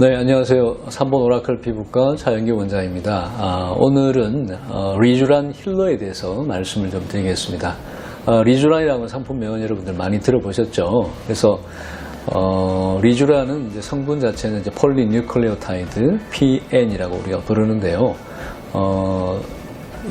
네, 안녕하세요. 3번 오라클 피부과 차영기 원장입니다. 아, 오늘은 어, 리쥬란 힐러에 대해서 말씀을 좀 드리겠습니다. 어, 리쥬란이라는 상품명은 여러분들 많이 들어보셨죠? 그래서 어, 리쥬란은 이제 성분 자체는 이제 폴리뉴클레오타이드 PN이라고 우리가 부르는데요. 어,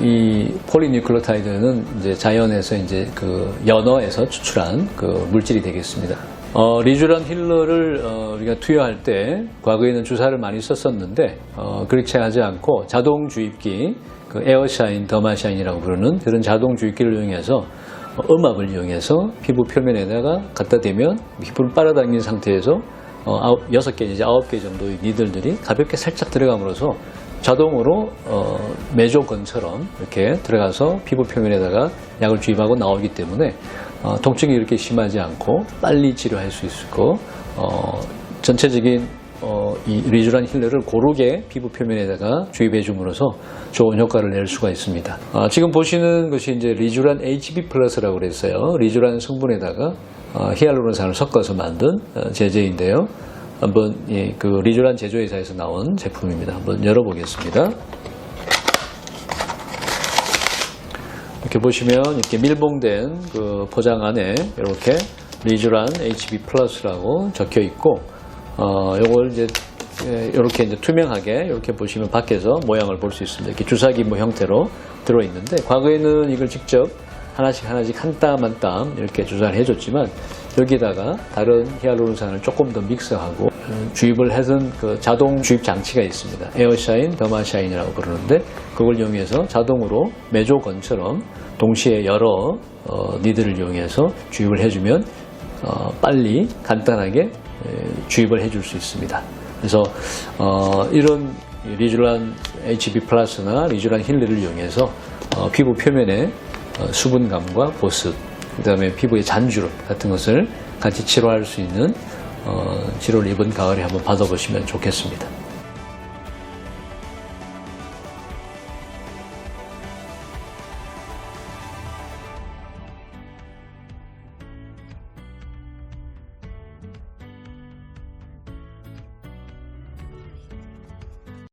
이 폴리뉴클레오타이드는 이제 자연에서 이제 그 연어에서 추출한 그 물질이 되겠습니다. 어, 리쥬란 힐러를 어, 우리가 투여할 때 과거에는 주사를 많이 썼었는데 어, 그렇지 하지 않고 자동 주입기, 그 에어샤인, 더마샤인이라고 부르는 그런 자동 주입기를 이용해서 어, 음압을 이용해서 피부 표면에다가 갖다 대면 피부를 빨아당긴 상태에서 어, 아홉, 여섯 개, 이제 아홉 개 정도의 니들들이 가볍게 살짝 들어감으로써 자동으로 어, 매조건처럼 이렇게 들어가서 피부 표면에다가 약을 주입하고 나오기 때문에 어, 통증이 이렇게 심하지 않고 빨리 치료할 수 있고 어, 전체적인 어, 이 리쥬란 힐러를 고르게 피부 표면에다가 주입해 줌으로써 좋은 효과를 낼 수가 있습니다. 아, 지금 보시는 것이 이제 리쥬란 HB 플러스라고 그랬어요. 리쥬란 성분에다가 어, 히알루론산을 섞어서 만든 어, 제제인데요. 한번 예, 그 리쥬란 제조회사에서 나온 제품입니다. 한번 열어보겠습니다. 이렇게 보시면 이렇게 밀봉된 그 포장 안에 이렇게 리쥬란 HB 플러스라고 적혀 있고 어 요걸 이제 예, 이렇게 이제 투명하게 이렇게 보시면 밖에서 모양을 볼 수 있습니다. 이렇게 주사기 뭐 형태로 들어 있는데 과거에는 이걸 직접 하나씩 하나씩 한 땀 한 땀 이렇게 주사를 해줬지만 여기다가 다른 히알루론산을 조금 더 믹스하고 음, 주입을 해둔 그 자동 주입 장치가 있습니다. 에어샤인, 더마샤인이라고 부르는데 그걸 이용해서 자동으로 매조건처럼 동시에 여러 어, 니들을 이용해서 주입을 해주면 어, 빨리 간단하게 에, 주입을 해줄 수 있습니다. 그래서 어, 이런 리쥬란 HB 플러스나 리쥬란 힐러를 이용해서 어, 피부 표면에 어, 수분감과 보습, 그 다음에 피부의 잔주름 같은 것을 같이 치료할 수 있는 어, 치료를 이번 가을에 한번 받아보시면 좋겠습니다.